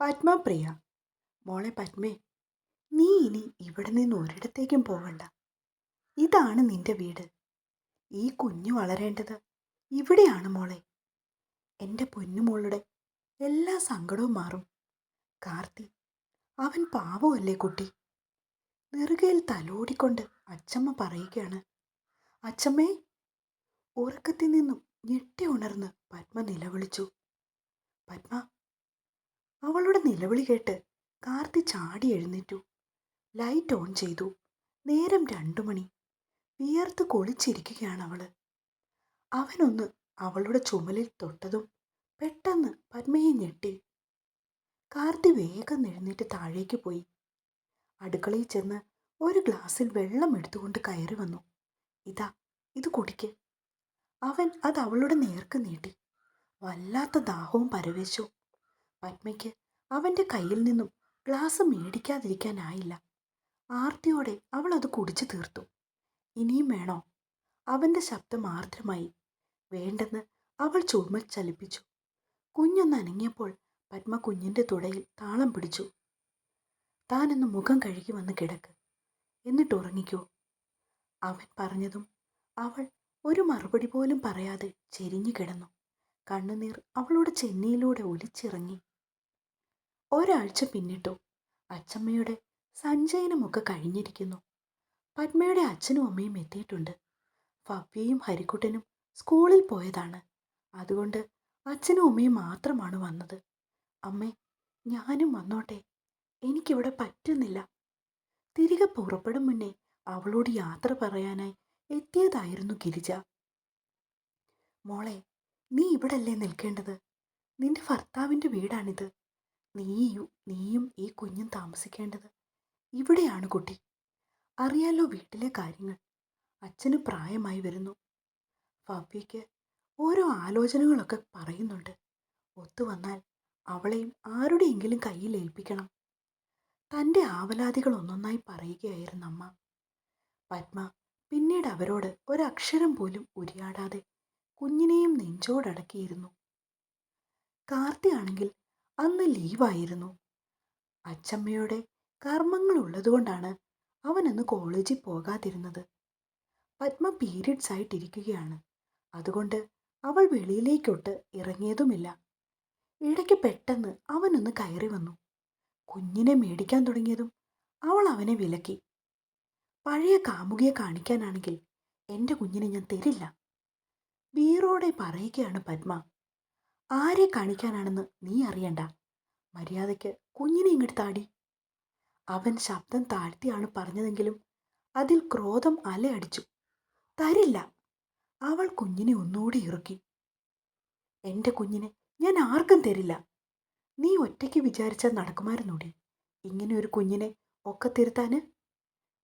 പത്മപ്രിയ മോളെ പത്മേ നീ ഇനി ഇവിടെ നിന്ന് ഒരിടത്തേക്കും പോകണ്ട ഇതാണ് നിന്റെ വീട്. ഈ കുഞ്ഞു വളരേണ്ടത് ഇവിടെയാണ് മോളെ. എന്റെ പൊന്നുമോളുടെ എല്ലാ സങ്കടവും മാറും. കാർത്തി അവൻ പാവമല്ലേ കുട്ടി? നെറുകയിൽ തലോടിക്കൊണ്ട് അച്ചമ്മ പറയുകയാണ്. അച്ചമ്മേ ഉറക്കത്തിൽ നിന്നും ഞെട്ടി ഉണർന്ന് പത്മ നിലവിളിച്ചു. പത്മ അവളുടെ നിലവിളി കേട്ട് കാർത്തി ചാടി എഴുന്നേറ്റു. ലൈറ്റ് ഓൺ ചെയ്തു. നേരം രണ്ടു മണി. വിയർത്ത് കൊളിച്ചിരിക്കുകയാണ് അവൾ. അവനൊന്ന് അവളുടെ ചുമലിൽ തൊട്ടതും പെട്ടെന്ന് പത്മയെ ഞെട്ടി. കാർത്തി വേഗം എഴുന്നേറ്റ് താഴേക്ക് പോയി. അടുക്കളയിൽ ചെന്ന് ഒരു ഗ്ലാസ്സിൽ വെള്ളം എടുത്തുകൊണ്ട് കയറി വന്നു. ഇതാ ഇത് കുടിക്ക്. അവൻ അത് അവളുടെ നേർക്ക് നീട്ടി. വല്ലാത്ത ദാഹവും പരവേശവും. പത്മയ്ക്ക് അവന്റെ കയ്യിൽ നിന്നും ഗ്ലാസ് മേടിക്കാതിരിക്കാനായില്ല. ആർത്തിയോടെ അവൾ അത് കുടിച്ചു തീർത്തു. ഇനിയും വേണോ? അവന്റെ ശബ്ദം ആർദ്രമായി. വേണ്ടെന്ന് അവൾ ചുമ ചലിപ്പിച്ചു. കുഞ്ഞൊന്ന് അനങ്ങിയപ്പോൾ പത്മ കുഞ്ഞിന്റെ തുടയിൽ താളം പിടിച്ചു. താനൊന്ന് മുഖം കഴുകി വന്ന് കിടക്ക്. എന്നിട്ട് ഉറങ്ങിക്കോ. അവൻ പറഞ്ഞതും അവൾ ഒരു മറുപടി പോലും പറയാതെ ചെരിഞ്ഞു കിടന്നു. കണ്ണുനീർ അവളുടെ ചെന്നിയിലൂടെ ഒലിച്ചിറങ്ങി. ഒരാഴ്ച പിന്നിട്ടു. അച്ചമ്മയുടെ സഞ്ചയനമൊക്കെ കഴിഞ്ഞിരിക്കുന്നു. പത്മയുടെ അച്ഛനും അമ്മയും എത്തിയിട്ടുണ്ട്. ഫവ്യയും ഹരിക്കുട്ടനും സ്കൂളിൽ പോയതാണ്. അതുകൊണ്ട് അച്ഛനും അമ്മയും മാത്രമാണ് വന്നത്. അമ്മേ ഞാനും വന്നോട്ടെ. എനിക്കിവിടെ പറ്റുന്നില്ല. തിരികെ പുറപ്പെടും മുന്നേ അവളോട് യാത്ര പറയാനായി എത്തിയതായിരുന്നു ഗിരിജ. മോളെ നീ ഇവിടല്ലേ നിൽക്കേണ്ടത്? നിന്റെ ഭർത്താവിന്റെ വീടാണിത്. നീയും നീയും ഈ കുഞ്ഞും താമസിക്കേണ്ടത് ഇവിടെയാണ് കുട്ടി. അറിയാലോ വീട്ടിലെ കാര്യങ്ങൾ. അച്ഛന് പ്രായമായി വരുന്നു. ഫവ്യയ്ക്ക് ഓരോ ആലോചനകളൊക്കെ പറയുന്നുണ്ട്. ഒത്തു വന്നാൽ അവളെയും ആരുടെയെങ്കിലും കയ്യിൽ ഏൽപ്പിക്കണം. തന്റെ ആവലാതികൾ ഒന്നൊന്നായി പറയുകയായിരുന്നു അമ്മ. പത്മ പിന്നീട് അവരോട് ഒരക്ഷരം പോലും ഉരിയാടാതെ കുഞ്ഞിനെയും നെഞ്ചോടടക്കിയിരുന്നു. കാർത്തിയാണെങ്കിൽ അന്ന് ലീവായിരുന്നു. അച്ചമ്മയുടെ കർമ്മങ്ങൾ ഉള്ളതുകൊണ്ടാണ് അവനന്ന് കോളേജിൽ പോകാതിരുന്നത്. പത്മ പീരീഡ്സ് ആയിട്ടിരിക്കുകയാണ് അതുകൊണ്ട് അവൾ വെളിയിലേക്കൊട്ട് ഇറങ്ങിയതുമില്ല. ഇടയ്ക്ക് പെട്ടെന്ന് അവനൊന്ന് കയറി വന്നു. കുഞ്ഞിനെ മേടിക്കാൻ തുടങ്ങിയതും അവൾ അവനെ വിലക്കി. പഴയ കാമുകിയെ കാണിക്കാനാണെങ്കിൽ എന്റെ കുഞ്ഞിനെ ഞാൻ തരില്ല. വീറോടെ പറയുകയാണ് പത്മ. ആരെ കാണിക്കാനാണെന്ന് നീ അറിയണ്ട. മര്യാദയ്ക്ക് കുഞ്ഞിനെ ഇങ്ങോട്ട് താടി. അവൻ ശബ്ദം താഴ്ത്തിയാണ് പറഞ്ഞതെങ്കിലും അതിൽ ക്രോധം അലയടിച്ചു. തരില്ല. അവൾ കുഞ്ഞിനെ ഒന്നുകൂടി ഇറുക്കി. എന്റെ കുഞ്ഞിനെ ഞാൻ ആർക്കും തരില്ല. നീ ഒറ്റയ്ക്ക് വിചാരിച്ചാൽ നടക്കുമായിരുന്നൂടി. ഇങ്ങനെ ഒരു കുഞ്ഞിനെ ഒക്കെ തിരുത്താന്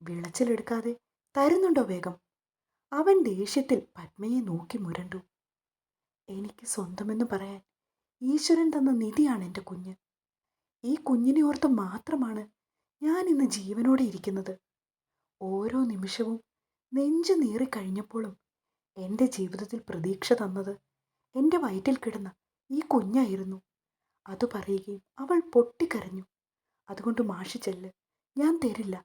വിളച്ചിലെടുക്കാതെ തരുന്നുണ്ടോ വേഗം? അവൻ ദേഷ്യത്തിൽ പത്മയെ നോക്കി മുരണ്ടു. എനിക്ക് സ്വന്തമെന്ന് പറയാൻ ഈശ്വരൻ തന്ന നിധിയാണ് എന്റെ കുഞ്ഞ്. ഈ കുഞ്ഞിനെ ഓർത്ത് മാത്രമാണ് ഞാൻ ഇന്ന് ജീവനോടെ ഇരിക്കുന്നത്. ഓരോ നിമിഷവും നെഞ്ചു നീറിക്കഴിഞ്ഞപ്പോഴും എന്റെ ജീവിതത്തിൽ പ്രതീക്ഷ തന്നത് എന്റെ വയറ്റിൽ കിടന്ന ഈ കുഞ്ഞായിരുന്നു. അത് പറയുകയും അവൾ പൊട്ടിക്കരഞ്ഞു. അതുകൊണ്ട് മാഷി ചെല്ല് ഞാൻ തരില്ല.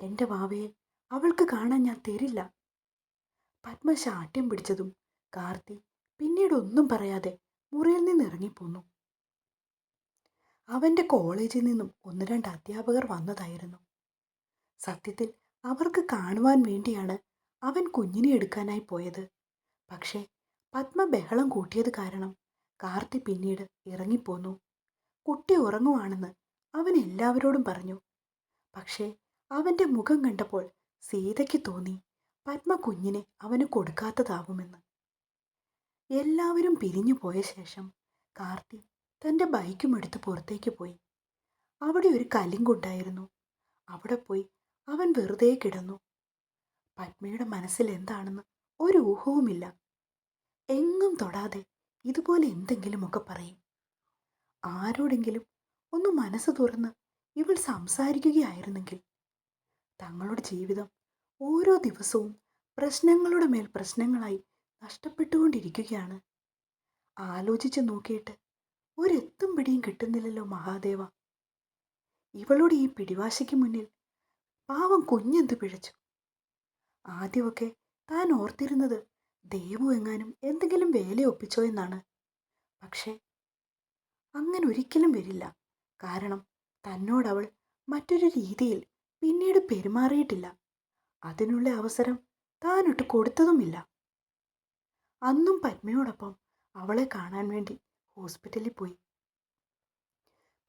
എന്റെ വാവയെ അവൾക്ക് കാണാൻ ഞാൻ തരില്ല. പത്മശാഠ്യം പിടിച്ചതും കാർത്തി പിന്നീട് ഒന്നും പറയാതെ മുറിയിൽ നിന്ന് ഇറങ്ങിപ്പോന്നു. അവന്റെ കോളേജിൽ നിന്നും ഒന്ന് രണ്ട് അധ്യാപകർ വന്നതായിരുന്നു. സത്യത്തിൽ അവർക്ക് കാണുവാൻ വേണ്ടിയാണ് അവൻ കുഞ്ഞിനെ എടുക്കാനായി പോയത്. പക്ഷേ പത്മ ബഹളം കൂട്ടിയത് കാരണം കാർത്തി പിന്നീട് ഇറങ്ങിപ്പോന്നു. കുട്ടി ഉറങ്ങുവാണെന്ന് അവൻ എല്ലാവരോടും പറഞ്ഞു. പക്ഷേ അവന്റെ മുഖം കണ്ടപ്പോൾ സീതയ്ക്ക് തോന്നി പത്മ കുഞ്ഞിനെ അവന് കൊടുക്കാത്തതാവുമെന്ന്. എല്ലാവരും പിരിഞ്ഞു പോയ ശേഷം കാർത്തി തന്റെ ബൈക്കും എടുത്ത് പുറത്തേക്ക് പോയി. അവിടെ ഒരു കലിങ്കുണ്ടായിരുന്നു അവിടെ പോയി അവൻ വെറുതെ കിടന്നു. പത്മയുടെ മനസ്സിൽ എന്താണെന്ന് ഒരു ഊഹവുമില്ല. എങ്ങും തൊടാതെ ഇതുപോലെ എന്തെങ്കിലുമൊക്കെ പറയും. ആരോടെങ്കിലും ഒന്ന് മനസ്സ് തുറന്ന് ഇവൾ സംസാരിക്കുകയായിരുന്നെങ്കിൽ തങ്ങളുടെ ജീവിതം ഓരോ ദിവസവും പ്രശ്നങ്ങളുടെ മേൽ പ്രശ്നങ്ങളായി നഷ്ടപ്പെട്ടുകൊണ്ടിരിക്കുകയാണ്. ആലോചിച്ച് നോക്കിയിട്ട് ഒരെത്തും പിടിയും കിട്ടുന്നില്ലല്ലോ മഹാദേവ. ഇവളുടെ ഈ പിടിവാശിക്ക് മുന്നിൽ പാവം കുഞ്ഞെന്ത് പിഴച്ചു? ആദ്യമൊക്കെ താൻ ഓർത്തിരുന്നത് ദേവു എങ്ങാനും എന്തെങ്കിലും വേല ഒപ്പിച്ചോ എന്നാണ്. പക്ഷേ അങ്ങനെ ഒരിക്കലും വരില്ല. കാരണം തന്നോടവൾ മറ്റൊരു രീതിയിൽ പിന്നീട് പെരുമാറിയിട്ടില്ല. അതിനുള്ള അവസരം താനൊട്ട് കൊടുത്തതുമില്ല. അന്നും പത്മയോടൊപ്പം അവളെ കാണാൻ വേണ്ടി ഹോസ്പിറ്റലിൽ പോയി.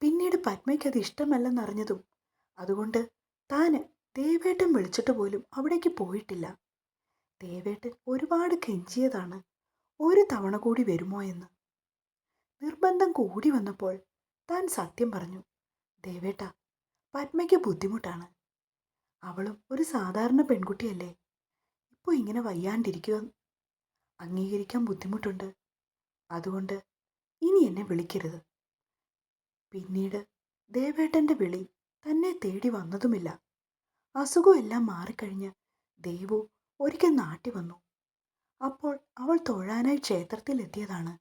പിന്നീട് പത്മയ്ക്ക് അത് ഇഷ്ടമല്ലെന്നറിഞ്ഞതും അതുകൊണ്ട് താൻ ദേവേട്ടൻ വിളിച്ചിട്ട് പോലും അവിടേക്ക് പോയിട്ടില്ല. ദേവേട്ടൻ ഒരുപാട് കെഞ്ചിയതാണ് ഒരു തവണ കൂടി വരുമോ എന്ന്. നിർബന്ധം കൂടി വന്നപ്പോൾ താൻ സത്യം പറഞ്ഞു ദേവേട്ട പത്മയ്ക്ക് ബുദ്ധിമുട്ടാണ്. അവളും ഒരു സാധാരണ പെൺകുട്ടിയല്ലേ. ഇപ്പോൾ ഇങ്ങനെ വയ്യാണ്ടിരിക്കുക അംഗീകരിക്കാൻ ബുദ്ധിമുട്ടുണ്ട്. അതുകൊണ്ട് ഇനി എന്നെ വിളിക്കരുത്. പിന്നീട് ദേവേട്ടന്റെ വിളി തന്നെ തേടി വന്നതുമില്ല. അസുഖമെല്ലാം മാറിക്കഴിഞ്ഞ് ദേവു ഒരിക്കൽ നാട്ടി വന്നു. അപ്പോൾ അവൾ തൊഴാനായി ക്ഷേത്രത്തിൽ എത്തിയതാണ്.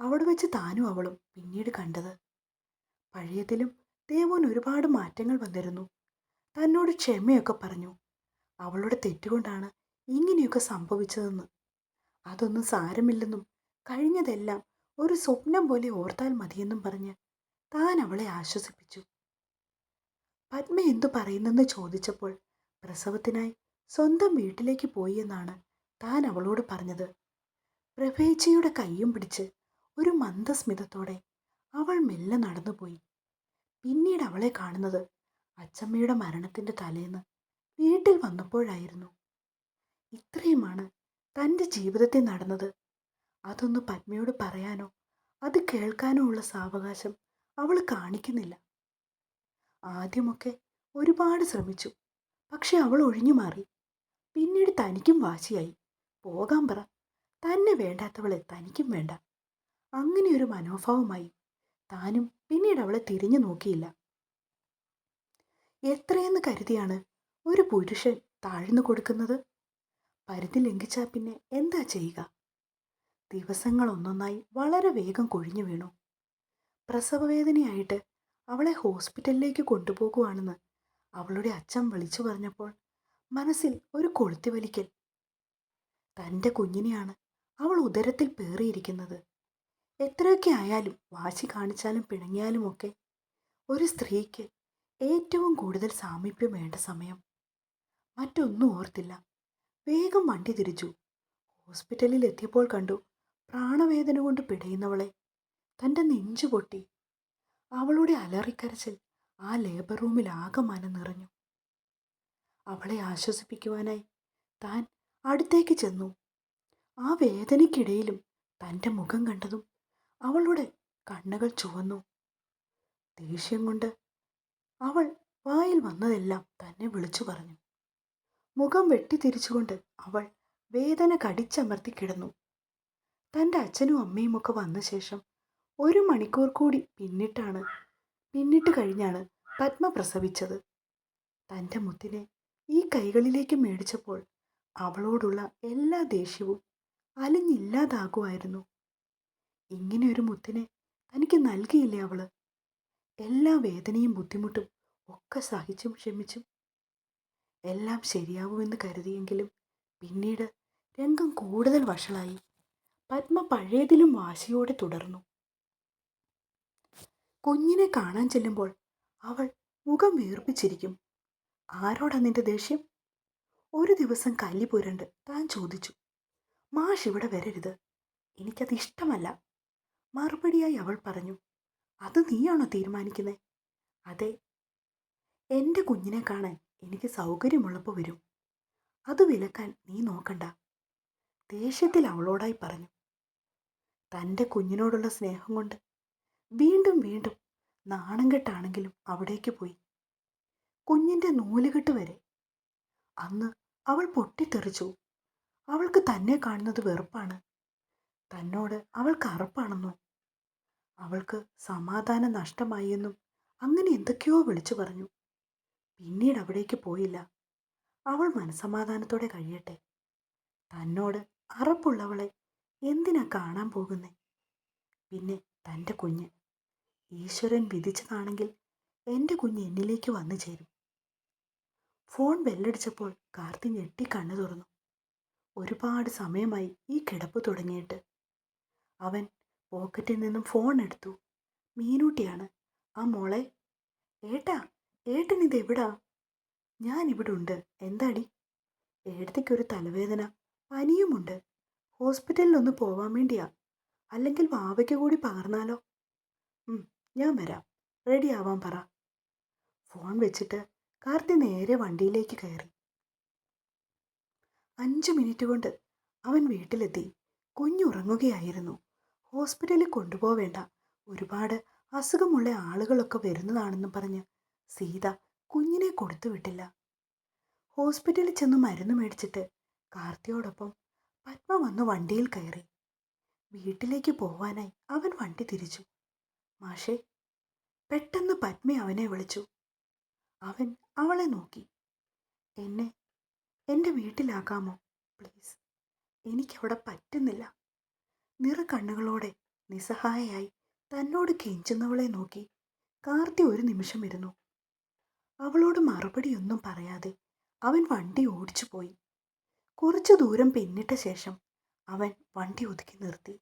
അവിടെ വെച്ച് താനും അവളും പിന്നീട് കണ്ടത്. പഴയതിലും ദേവുവിന് ഒരുപാട് മാറ്റങ്ങൾ വന്നിരുന്നു. തന്നോട് ക്ഷമയൊക്കെ പറഞ്ഞു. അവളുടെ തെറ്റുകൊണ്ടാണ് ഇങ്ങനെയൊക്കെ സംഭവിച്ചതെന്ന് അതൊന്നും സാരമില്ലെന്നും കഴിഞ്ഞതെല്ലാം ഒരു സ്വപ്നം പോലെ ഓർത്താൽ മതിയെന്നും പറഞ്ഞ് താൻ അവളെ ആശ്വസിപ്പിച്ചു. പത്മ എന്തു പറയുന്നെന്ന് ചോദിച്ചപ്പോൾ പ്രസവത്തിനായി സ്വന്തം വീട്ടിലേക്ക് പോയി എന്നാണ് താൻ അവളോട് പറഞ്ഞത്. പ്രഭേച്ചിയുടെ കൈയും പിടിച്ച് ഒരു മന്ദസ്മിതത്തോടെ അവൾ മെല്ലെ നടന്നുപോയി. പിന്നീട് അവളെ കാണുന്നത് അച്ചമ്മയുടെ മരണത്തിന്റെ തലേന്ന് വീട്ടിൽ വന്നപ്പോഴായിരുന്നു. ഇത്രയുമാണ് തന്റെ ജീവിതത്തിൽ നടന്നത്? അതൊന്ന് പത്മയോട് പറയാനോ? അത് കേൾക്കാനോ ഉള്ള സാവകാശം അവൾ കാണിക്കുന്നില്ല. ആദ്യമൊക്കെ ഒരുപാട് ശ്രമിച്ചു. പക്ഷെ അവൾ ഒഴിഞ്ഞു മാറി. പിന്നീട് തനിക്കും വാശിയായി. പോകാൻ പറ. തന്നെ വേണ്ടാത്തവളെ തനിക്കും വേണ്ട. അങ്ങനെ ഒരു മനോഭാവമായി. താനും പിന്നീട് അവളെ തിരിഞ്ഞു നോക്കിയില്ല. എത്രയെന്ന് കരുതിയാണ് ഒരു പുരുഷൻ താഴ്ന്നു കൊടുക്കുന്നത്? പരിധി ലംഘിച്ചാൽ പിന്നെ എന്താ ചെയ്യുക? ദിവസങ്ങൾ ഒന്നൊന്നായി വളരെ വേഗം കൊഴിഞ്ഞു വീണു. പ്രസവവേദനയായിട്ട് അവളെ ഹോസ്പിറ്റലിലേക്ക് കൊണ്ടുപോകുവാണെന്ന് അവളുടെ അച്ഛൻ വിളിച്ചു പറഞ്ഞപ്പോൾ മനസ്സിൽ ഒരു കൊളുത്തി വലിക്കൽ. തന്റെ കുഞ്ഞിനെയാണ് അവൾ ഉദരത്തിൽ പേറിയിരിക്കുന്നത്. എത്രയൊക്കെ ആയാലും വാശി കാണിച്ചാലും പിണങ്ങിയാലും ഒക്കെ ഒരു സ്ത്രീക്ക് ഏറ്റവും കൂടുതൽ സാമീപ്യം വേണ്ട സമയം. മറ്റൊന്നും ഓർത്തില്ല. വേഗം വണ്ടി തിരിച്ചു. ഹോസ്പിറ്റലിൽ എത്തിയപ്പോൾ കണ്ടു പ്രാണവേദന കൊണ്ട് പിടയുന്നവളെ. തന്റെ നെഞ്ചു പൊട്ടി. അവളുടെ അലറിക്കരച്ചിൽ ആ ലേബർ റൂമിൽ ആകെ മനം നിറഞ്ഞു. അവളെ ആശ്വസിപ്പിക്കുവാനായി താൻ അടുത്തേക്ക് ചെന്നു. ആ വേദനയ്ക്കിടയിലും തന്റെ മുഖം കണ്ടതും അവളുടെ കണ്ണുകൾ ചുവന്നു. ദേഷ്യം കൊണ്ട് അവൾ വായിൽ വന്നതെല്ലാം തന്നെ വിളിച്ചു പറഞ്ഞു. മുഖം വെട്ടിത്തിരിച്ചുകൊണ്ട് അവൾ വേദന കടിച്ചമർത്തി കിടന്നു. തന്റെ അച്ഛനും അമ്മയും ഒക്കെ വന്ന ശേഷം ഒരു മണിക്കൂർ കൂടി പിന്നിട്ടാണ് പിന്നിട്ട് കഴിഞ്ഞാണ് പത്മ പ്രസവിച്ചത്. തന്റെ മുത്തിനെ ഈ കൈകളിലേക്ക് മേടിച്ചപ്പോൾ അവളോടുള്ള എല്ലാ ദേഷ്യവും അലിഞ്ഞില്ലാതാകുമായിരുന്നു. ഇങ്ങനെ ഒരു മുത്തിനെ തനിക്ക് നൽകിയില്ലേ അവൾ? എല്ലാ വേദനയും ബുദ്ധിമുട്ടും ഒക്കെ സഹിച്ചും ക്ഷമിച്ചും എല്ലാം ശരിയാവുമെന്ന് കരുതിയെങ്കിലും പിന്നീട് രംഗം കൂടുതൽ വഷളായി. പത്മ പഴയതിലും വാശിയോടെ തുടർന്നു. കുഞ്ഞിനെ കാണാൻ ചെല്ലുമ്പോൾ അവൾ മുഖം വീർപ്പിച്ചിരിക്കും ആരോടാ നിന്റെ ദേഷ്യം? ഒരു ദിവസം കല്ലി പുരണ്ട് താൻ ചോദിച്ചു. മാഷ് ഇവിടെ വരരുത്. എനിക്കത് ഇഷ്ടമല്ല. മറുപടിയായി അവൾ പറഞ്ഞു. അത് നീയാണോ തീരുമാനിക്കുന്നത് അതെ. എന്റെ കുഞ്ഞിനെ കാണാൻ എനിക്ക് സൗകര്യമുള്ളപ്പോൾ വരും. അത് വിലക്കാൻ നീ നോക്കണ്ട. ദേഷ്യത്തിൽ അവളോടായി പറഞ്ഞു. തന്റെ കുഞ്ഞിനോടുള്ള സ്നേഹം കൊണ്ട് വീണ്ടും വീണ്ടും നാണം കെട്ടാണെങ്കിലും അവിടേക്ക് പോയി. കുഞ്ഞിന്റെ നൂലുകെട്ട് വരെ. അന്ന് അവൾ പൊട്ടിത്തെറിച്ചു. അവൾക്ക് തന്നെ കാണുന്നത് വെറുപ്പാണ്. തന്നോട് അവൾക്ക് അറപ്പാണെന്നോ? അവൾക്ക് സമാധാനം നഷ്ടമായി എന്നും അങ്ങനെ എന്തൊക്കെയോ വിളിച്ചു പറഞ്ഞു. പിന്നീട് അവിടേക്ക് പോയില്ല. അവൾ മനസമാധാനത്തോടെ കഴിയട്ടെ. തന്നോട് അറപ്പുള്ളവളെ എന്തിനാ കാണാൻ പോകുന്നേ? പിന്നെ തന്റെ കുഞ്ഞ്. ഈശ്വരൻ വിധിച്ചതാണെങ്കിൽ എന്റെ കുഞ്ഞ് എന്നിലേക്ക് വന്നു ചേരും. ഫോൺ ബെല്ലടിച്ചപ്പോൾ കാർത്തി ഞെട്ടി കണ്ണു തുറന്നു. ഒരുപാട് സമയമായി ഈ കിടപ്പ് തുടങ്ങിയിട്ട്. അവൻ പോക്കറ്റിൽ നിന്നും ഫോൺ എടുത്തു. മീനൂട്ടിയാണ് ആ മോളെ ഏട്ടാ ഏട്ടൻ ഇത് എവിടാ ഞാൻ ഇവിടെ ഉണ്ട്. എന്താടി? ഏടത്തേക്കൊരു തലവേദന. പനിയുമുണ്ട്. ഹോസ്പിറ്റലിൽ ഒന്ന് പോവാൻ വേണ്ടിയാ. അല്ലെങ്കിൽ വാവയ്ക്ക് കൂടി പകർന്നാലോ? ഞാൻ വരാം. റെഡി ആവാൻ പറ. ഫോൺ വെച്ചിട്ട് കാർത്തി നേരെ വണ്ടിയിലേക്ക് കയറി. അഞ്ചു മിനിറ്റ് കൊണ്ട് അവൻ വീട്ടിലെത്തി. കുഞ്ഞുറങ്ങുകയായിരുന്നു. ഹോസ്പിറ്റലിൽ കൊണ്ടുപോവേണ്ട. ഒരുപാട് അസുഖമുള്ള ആളുകളൊക്കെ വരുന്നതാണെന്ന് പറഞ്ഞ് സീത കുഞ്ഞിനെ കൊടുത്തു വിട്ടില്ല. ഹോസ്പിറ്റലിൽ ചെന്ന് മരുന്ന് മേടിച്ചിട്ട് കാർത്തിയോടൊപ്പം പത്മ വന്ന് വണ്ടിയിൽ കയറി. വീട്ടിലേക്ക് പോവാനായി അവൻ വണ്ടി തിരിച്ചു. മാഷേ പെട്ടെന്ന് പത്മ അവനെ വിളിച്ചു. അവൻ അവളെ നോക്കി. എന്നെ എന്റെ വീട്ടിലാക്കാമോ? പ്ലീസ് എനിക്കവിടെ പറ്റുന്നില്ല. നിറ കണ്ണുകളോടെ നിസ്സഹായയായി തന്നോട് കെഞ്ചുന്നവളെ നോക്കി കാർത്തി ഒരു നിമിഷം ഇരുന്നു. അവളോട് മറുപടിയൊന്നും പറയാതെ അവൻ വണ്ടി ഓടിച്ചു പോയി. കുറച്ചു ദൂരം പിന്നിട്ട ശേഷം അവൻ വണ്ടി ഒതുക്കി നിർത്തി.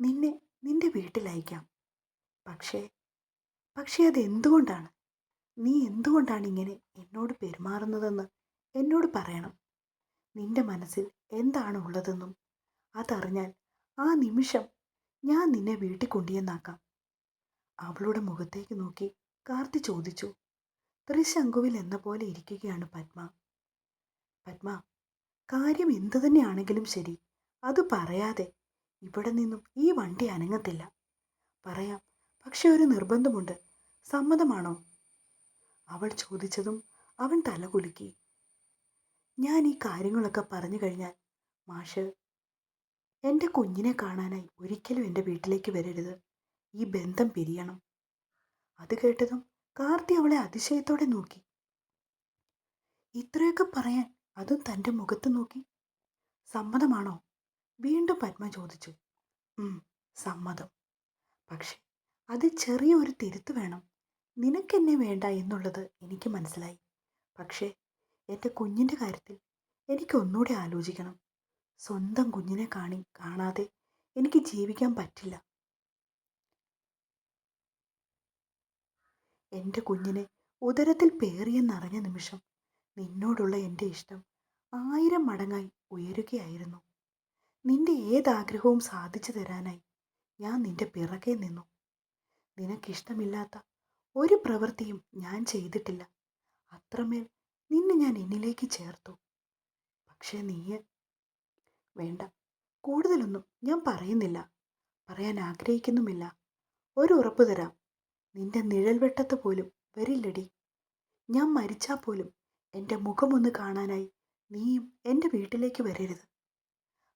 നിന്നെ നിന്റെ വീട്ടിലയക്കാം. പക്ഷേ പക്ഷേ അത് എന്തുകൊണ്ടാണ് നീ എന്തുകൊണ്ടാണ് ഇങ്ങനെ എന്നോട് പെരുമാറുന്നതെന്ന് എന്നോട് പറയണം. നിന്റെ മനസ്സിൽ എന്താണ് ഉള്ളതെന്നും അതറിഞ്ഞാൽ ആ നിമിഷം ഞാൻ നിന്നെ വീട്ടിൽ കൊണ്ടുവന്നാക്കാം അവളുടെ മുഖത്തേക്ക് നോക്കി കാർത്തി ചോദിച്ചു. ത്രിശങ്കുവിൽ എന്ന പോലെ ഇരിക്കുകയാണ് പത്മ. പത്മ കാര്യം എന്തു തന്നെയാണെങ്കിലും ശരി. അത് പറയാതെ ഇവിടെ നിന്നും ഈ വണ്ടി അനങ്ങത്തില്ല. പറയാം പക്ഷെ ഒരു നിർബന്ധമുണ്ട്. സമ്മതമാണോ? അവൾ ചോദിച്ചതും അവൻ തലകുലുക്കി ഞാൻ ഈ കാര്യങ്ങളൊക്കെ പറഞ്ഞു കഴിഞ്ഞാൽ മാഷ് എന്റെ കുഞ്ഞിനെ കാണാനായി ഒരിക്കലും എന്റെ വീട്ടിലേക്ക് വരരുത്. ഈ ബന്ധം പിരിയണം. അത് കേട്ടതും കാർത്തി അവളെ അതിശയത്തോടെ നോക്കി. ഇത്രയൊക്കെ പറയാൻ അതും തന്റെ മുഖത്ത് നോക്കി. സമ്മതമാണോ? വീണ്ടും പത്മ ചോദിച്ചു. സമ്മതം. പക്ഷെ അത് ചെറിയ ഒരു തിരുത്ത് വേണം. നിനക്കെന്നെ വേണ്ട എന്നുള്ളത് എനിക്ക് മനസ്സിലായി. പക്ഷേ എന്റെ കുഞ്ഞിന്റെ കാര്യത്തിൽ എനിക്ക് ഒന്നുകൂടി ആലോചിക്കണം. സ്വന്തം കുഞ്ഞിനെ കാണി കാണാതെ എനിക്ക് ജീവിക്കാൻ പറ്റില്ല. എന്റെ കുഞ്ഞിനെ ഉദരത്തിൽ പേറിയെന്നറിഞ്ഞ നിമിഷം നിന്നോടുള്ള എന്റെ ഇഷ്ടം ആയിരം മടങ്ങായി ഉയരുകയായിരുന്നു. നിന്റെ ഏതാഗ്രഹവും സാധിച്ചു തരാനായി ഞാൻ നിന്റെ പിറകെ നിന്നു. നിനക്കിഷ്ടമില്ലാത്ത ഒരു പ്രവൃത്തിയും ഞാൻ ചെയ്തിട്ടില്ല. അത്രമേൽ നിന്നെ ഞാൻ എന്നിലേക്ക് ചേർത്തു. പക്ഷേ നീ വേണ്ട കൂടുതലൊന്നും ഞാൻ പറയുന്നില്ല. പറയാൻ ആഗ്രഹിക്കുന്നുമില്ല. ഒരു ഉറപ്പ് തരാം. നിന്റെ നിഴൽവെട്ടത്ത് പോലും വരില്ലടി. ഞാൻ മരിച്ചാൽ പോലും എന്റെ മുഖമൊന്ന് കാണാനായി നീയും എന്റെ വീട്ടിലേക്ക് വരരുത്.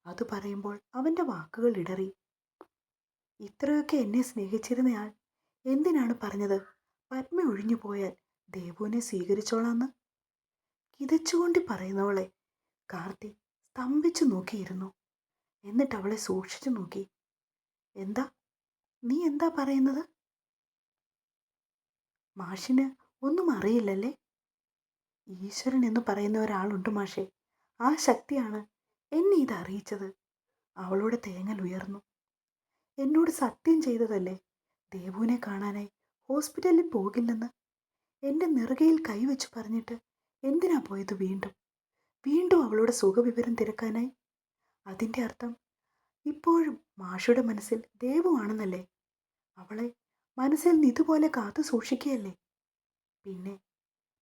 അത് പറയുമ്പോൾ അവന്റെ വാക്കുകൾ ഇടറി. ഇത്രയൊക്കെ എന്നെ സ്നേഹിച്ചിരുന്നയാൾ എന്തിനാണ് പറഞ്ഞത്? പത്മ ഒഴിഞ്ഞു പോയാൽ ദേവുവിനെ സ്വീകരിച്ചോളാന്ന്? കിതച്ചുകൊണ്ട് പറയുന്നവളെ കാർത്തി സ്തംഭിച്ചു നോക്കിയിരുന്നു. എന്നിട്ട് അവളെ സൂക്ഷിച്ചു നോക്കി. എന്താ? നീ എന്താ പറയുന്നത്? മാഷിന് ഒന്നും അറിയില്ലല്ലേ? ഈശ്വരൻ എന്ന് പറയുന്ന ഒരാളുണ്ട് മാഷേ. ആ ശക്തിയാണ് എന്നെ ഇത് അറിയിച്ചത്. അവളുടെ തേങ്ങൽ ഉയർന്നു. എന്നോട് സത്യം ചെയ്തതല്ലേ? ദേവുവിനെ കാണാനായി ഹോസ്പിറ്റലിൽ പോകില്ലെന്ന്. എന്റെ നെറുകയിൽ കൈവച്ച് പറഞ്ഞിട്ട് എന്തിനാ പോയത് വീണ്ടും? വീണ്ടും അവളുടെ സുഖവിവരം തിരക്കാനായി? അതിന്റെ അർത്ഥം ഇപ്പോഴും മാഷയുടെ മനസ്സിൽ ദേവുവാണെന്നല്ലേ അവളെ മനസ്സിൽ ഇതുപോലെ കാത്തു സൂക്ഷിക്കുകയല്ലേ? പിന്നെ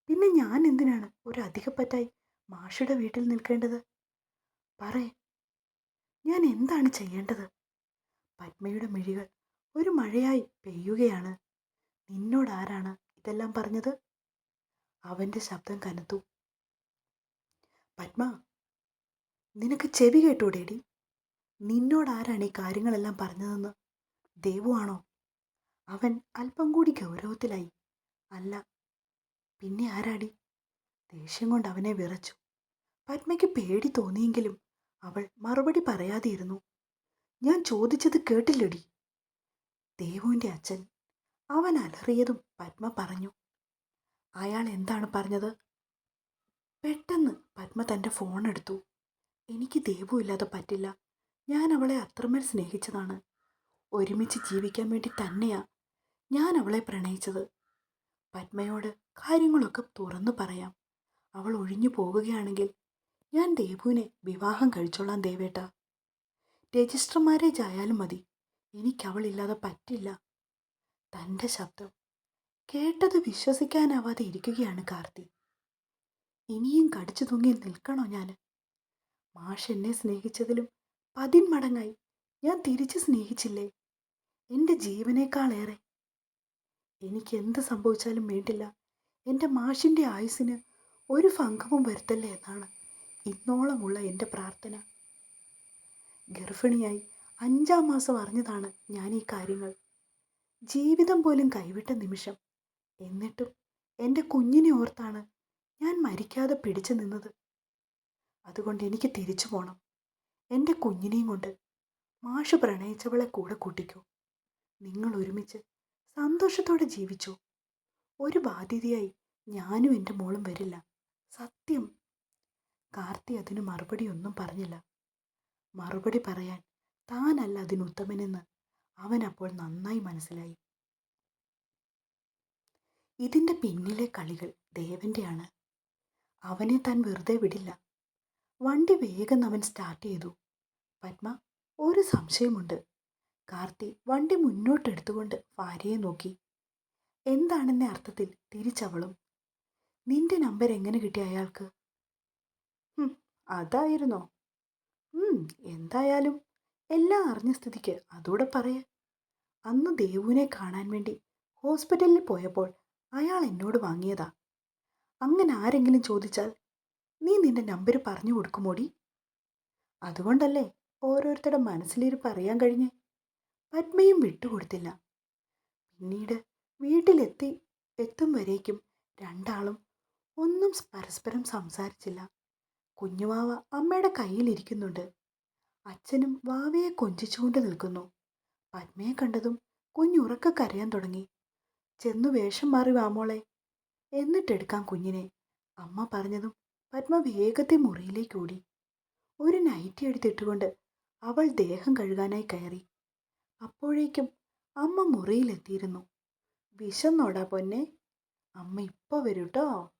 പിന്നെ ഞാൻ എന്തിനാണ് ഒരു അധികപ്പറ്റായി മാഷിയുടെ വീട്ടിൽ നിൽക്കേണ്ടത്? പറയേ. ഞാൻ എന്താണ് ചെയ്യേണ്ടത്? പത്മയുടെ മിഴികൾ ഒരു മഴയായി പെയ്യുകയാണ്. നിന്നോട് ആരാണ് ഇതെല്ലാം പറഞ്ഞത്? അവന്റെ ശബ്ദം കനത്തു. പത്മ നിനക്ക് ചെവി കേട്ടൂടേടി? നിന്നോട് ആരാണ് ഈ കാര്യങ്ങളെല്ലാം പറഞ്ഞതെന്ന്? ദേവുവാണോ അവൻ അല്പം കൂടി ഗൗരവത്തിലായി. അല്ല പിന്നെ ആരാടി? ദേഷ്യം കൊണ്ട് അവനെ വിറച്ചു. പത്മയ്ക്ക് പേടി തോന്നിയെങ്കിലും അവൾ മറുപടി പറയാതിരുന്നു ഞാൻ ചോദിച്ചത് കേട്ടില്ലടി. ദേവുവിന്റെ അച്ഛൻ അവൻ അലറിയതും പത്മ പറഞ്ഞു. അയാൾ എന്താണ് പറഞ്ഞത്? പെട്ടെന്ന് പത്മ തന്റെ ഫോൺ എടുത്തു. എനിക്ക് ദേവു ഇല്ലാതെ പറ്റില്ല. ഞാൻ അവളെ അത്രമേൽ സ്നേഹിച്ചതാണ്. ഒരുമിച്ച് ജീവിക്കാൻ വേണ്ടി തന്നെയാ ഞാൻ അവളെ പ്രണയിച്ചത്. പത്മയോട് കാര്യങ്ങളൊക്കെ തുറന്നു പറയാം. അവൾ ഒഴിഞ്ഞു പോവുകയാണെങ്കിൽ ഞാൻ ദേവുവിനെ വിവാഹം കഴിച്ചോളാം ദേവേട്ട. രജിസ്റ്റർ മാരേജ് ആയാലും മതി. എനിക്കവളില്ലാതെ പറ്റില്ല. തന്റെ ശബ്ദം കേട്ടത് വിശ്വസിക്കാനാവാതെ ഇരിക്കുകയാണ് കാർത്തി. ഇനിയും കടിച്ചു തൂങ്ങി നിൽക്കണോ ഞാൻ? മാഷ് എന്നെ സ്നേഹിച്ചതിലും പതിന്മടങ്ങായി ഞാൻ തിരിച്ച് സ്നേഹിച്ചില്ലേ? എന്റെ ജീവനേക്കാളേറെ എനിക്ക് എന്ത് സംഭവിച്ചാലും വേണ്ടില്ല എന്റെ മാഷിന്റെ ആയുസ്സിന് ഒരു ഭംഗവും വരുത്തല്ലേ എന്നാണ് ഇന്നോളമുള്ള എന്റെ പ്രാർത്ഥന. ഗർഭിണിയായി അഞ്ചാം മാസം അറിഞ്ഞതാണ് ഞാൻ ഈ കാര്യങ്ങൾ. ജീവിതം പോലും കൈവിട്ട നിമിഷം. എന്നിട്ടും എന്റെ കുഞ്ഞിനെ ഓർത്താണ് ഞാൻ മരിക്കാതെ പിടിച്ചു നിന്നത്. അതുകൊണ്ട് എനിക്ക് തിരിച്ചു പോകണം എന്റെ കുഞ്ഞിനെയും കൊണ്ട് മാഷ് പ്രണയിച്ചവളെ കൂടെ കൂട്ടിക്കോ. നിങ്ങൾ ഒരുമിച്ച് സന്തോഷത്തോടെ ജീവിച്ചു. ഒരു ബാധ്യതയായി ഞാനും എന്റെ മോളും വരില്ല. സത്യം. കാർത്തി അതിന് മറുപടി ഒന്നും പറഞ്ഞില്ല. മറുപടി പറയാൻ താനല്ല അതിനുത്തമനെന്ന് അവൻ അപ്പോൾ നന്നായി മനസ്സിലായി. ഇതിന്റെ പിന്നിലെ കളികൾ ദേവന്റെയാണ്. അവനെ താൻ വെറുതെ വിടില്ല. വണ്ടി വേഗം അവൻ സ്റ്റാർട്ട് ചെയ്തു. പത്മ ഒരു സംശയമുണ്ട്. കാർത്തി വണ്ടി മുന്നോട്ടെടുത്തുകൊണ്ട് ഭാര്യയെ നോക്കി. എന്താണെന്ന അർത്ഥത്തിൽ തിരിച്ചവളും നിന്റെ നമ്പർ എങ്ങനെ കിട്ടി അയാൾക്ക്? "ഹും, അതായിരുന്നോ? എന്തായാലും? എല്ലാം അറിഞ്ഞ സ്ഥിതിക്ക് അതൂടെ പറയ. അന്ന് ദേവുവിനെ കാണാൻ വേണ്ടി ഹോസ്പിറ്റലിൽ പോയപ്പോൾ അയാൾ എന്നോട് വാങ്ങിയതാ. അങ്ങനെ ആരെങ്കിലും ചോദിച്ചാൽ നീ നിന്റെ നമ്പർ പറഞ്ഞു കൊടുക്കുമോടി? അതുകൊണ്ടല്ലേ ഓരോരുത്തരുടെ മനസ്സിലിരിപ്പ് അറിയാൻ കഴിഞ്ഞേ. പത്മയും വിട്ടുകൊടുത്തില്ല. പിന്നീട് വീട്ടിലെത്തി എത്തും വരേക്കും രണ്ടാളും ഒന്നും പരസ്പരം സംസാരിച്ചില്ല. കുഞ്ഞുവാവ അമ്മയുടെ കയ്യിലിരിക്കുന്നുണ്ട്. അച്ഛനും വാവയെ കൊഞ്ചിച്ചുകൊണ്ട് നിൽക്കുന്നു. പത്മയെ കണ്ടതും കുഞ്ഞുറക്ക കരയാൻ തുടങ്ങി. ചെന്നു വേഷം മാറി വാമോളെ എന്നിട്ടെടുക്കാം കുഞ്ഞിനെ. അമ്മ പറഞ്ഞതും പത്മ വേഗത്തെ മുറിയിലേക്ക് ഓടി ഒരു നൈറ്റി എടുത്തിട്ടുകൊണ്ട് അവൾ ദേഹം കഴുകാനായി കയറി. അപ്പോഴേക്കും അമ്മ മുറിയിലെത്തിയിരുന്നു. വിശന്നോടാ പൊന്നെ. അമ്മ ഇപ്പൊ വരൂട്ടോ.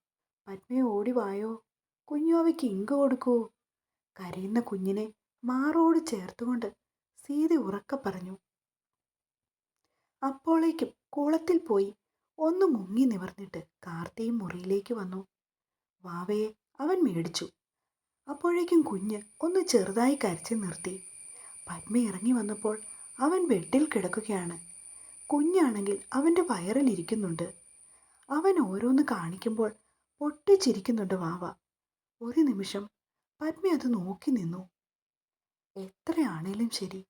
പത്മയെ ഓടി വായോ. കുഞ്ഞുവാവയ്ക്ക് ഇങ്ക് കൊടുക്കൂ. കരയുന്ന കുഞ്ഞിനെ മാറോട് ചേർത്തുകൊണ്ട് സീതി ഉറക്ക പറഞ്ഞു. അപ്പോഴേക്കും കുളത്തിൽ പോയി ഒന്ന് മുങ്ങി നിവർന്നിട്ട് കാർത്തിയും മുറിയിലേക്ക് വന്നു. വാവയെ അവൻ മേടിച്ചു. അപ്പോഴേക്കും കുഞ്ഞ് ഒന്ന് ചെറുതായി കരച്ചു നിർത്തി. പത്മ ഇറങ്ങി വന്നപ്പോൾ അവൻ ബെഡിൽ കിടക്കുകയാണ്. കുഞ്ഞാണെങ്കിൽ അവന്റെ വയറിലിരിക്കുന്നുണ്ട് അവൻ ഓരോന്ന് കാണിക്കുമ്പോൾ പൊട്ടിച്ചിരിക്കുന്നുണ്ട് വാവ. ഒരു നിമിഷം പത്മി അത് നോക്കി നിന്നു. എത്രയാണേലും ശരി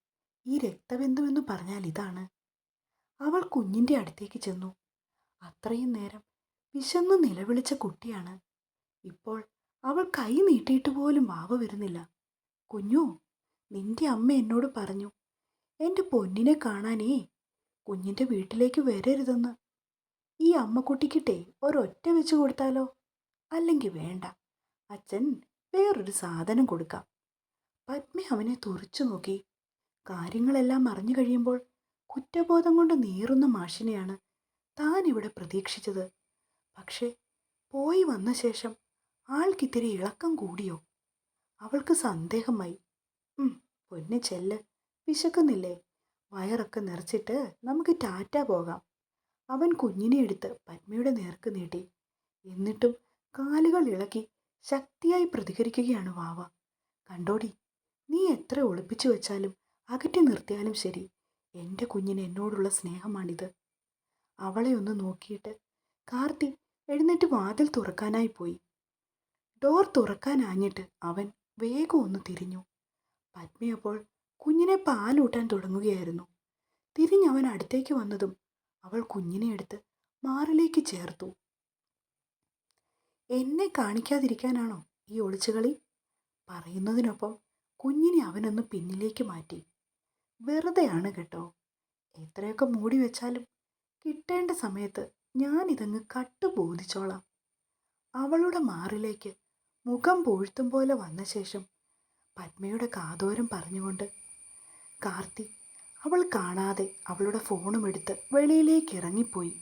ഈ രക്തബന്ധമെന്ന് പറഞ്ഞാൽ ഇതാണ്. അവൾ കുഞ്ഞിന്റെ അടുത്തേക്ക് ചെന്നു. അത്രയും നേരം വിശന്ന് നിലവിളിച്ച കുട്ടിയാണ്. ഇപ്പോൾ അവൾ കൈ നീട്ടിയിട്ട് പോലും വാവ വരുന്നില്ല. കുഞ്ഞു നിന്റെ അമ്മ എന്നോട് പറഞ്ഞു എന്റെ പൊന്നിനെ കാണാനേ കുഞ്ഞിന്റെ വീട്ടിലേക്ക് വരരുതെന്ന്. ഈ അമ്മക്കുട്ടിക്കിട്ടേ ഒരൊറ്റ വെച്ച് കൊടുത്താലോ? അല്ലെങ്കിൽ വേണ്ട. അച്ഛൻ വേറൊരു സാധനം കൊടുക്കാം. പത്മി അവനെ തുറച്ചു നോക്കി. കാര്യങ്ങളെല്ലാം അറിഞ്ഞു കഴിയുമ്പോൾ കുറ്റബോധം കൊണ്ട് നീറുന്ന മാഷിനെയാണ് താൻ ഇവിടെ പ്രതീക്ഷിച്ചത്. പക്ഷേ പോയി വന്ന ശേഷം ആൾക്കിത്തിരി ഇളക്കം കൂടിയോ? അവൾക്ക് സന്ദേഹമായി. പൊന്നെ ചെല്ല്. വിശക്കുന്നില്ലേ? വയറൊക്കെ നിറച്ചിട്ട് നമുക്ക് ടാറ്റ പോകാം. അവൻ കുഞ്ഞിനെ എടുത്ത് പത്മയുടെ നേർക്ക് നീട്ടി. എന്നിട്ടും കാലുകൾ ഇളക്കി ശക്തിയായി പ്രതികരിക്കുകയാണ് വാവ. കണ്ടോടി നീ എത്ര ഒളിപ്പിച്ചു വെച്ചാലും അകറ്റി നിർത്തിയാലും ശരി. എന്റെ കുഞ്ഞിന് എന്നോടുള്ള സ്നേഹമാണിത്. അവളെ ഒന്ന് നോക്കിയിട്ട് കാർത്തി എഴുന്നേറ്റ് വാതിൽ തുറക്കാനായി പോയി. ഡോർ തുറക്കാനാഞ്ഞിട്ട് അവൻ വേഗം ഒന്ന് തിരിഞ്ഞു. പത്മയപ്പോൾ കുഞ്ഞിനെ പാലൂട്ടാൻ തുടങ്ങുകയായിരുന്നു. തിരിഞ്ഞവൻ അടുത്തേക്ക് വന്നതും അവൾ കുഞ്ഞിനെ എടുത്ത് മാറിലേക്ക് ചേർത്തു. എന്നെ കാണിക്കാതിരിക്കാനാണോ ഈ ഒളിച്ചുകളി? പറയുന്നതിനൊപ്പം കുഞ്ഞിനെ അവനൊന്ന് പിന്നിലേക്ക് മാറ്റി. വെറുതെയാണ് കേട്ടോ. എത്രയൊക്കെ മൂടി വെച്ചാലും കിട്ടേണ്ട സമയത്ത് ഞാനിതങ്ങ് കട്ടുബോധിച്ചോളാം അവളുടെ മാറിലേക്ക് മുഖം പൂഴ്ത്തും പോലെ വന്ന ശേഷം പത്മയുടെ കാതോരം പറഞ്ഞുകൊണ്ട് കാർത്തി. അവൾ കാണാതെ അവളുടെ ഫോണും എടുത്ത് വെളിയിലേക്ക് ഇറങ്ങിപ്പോയി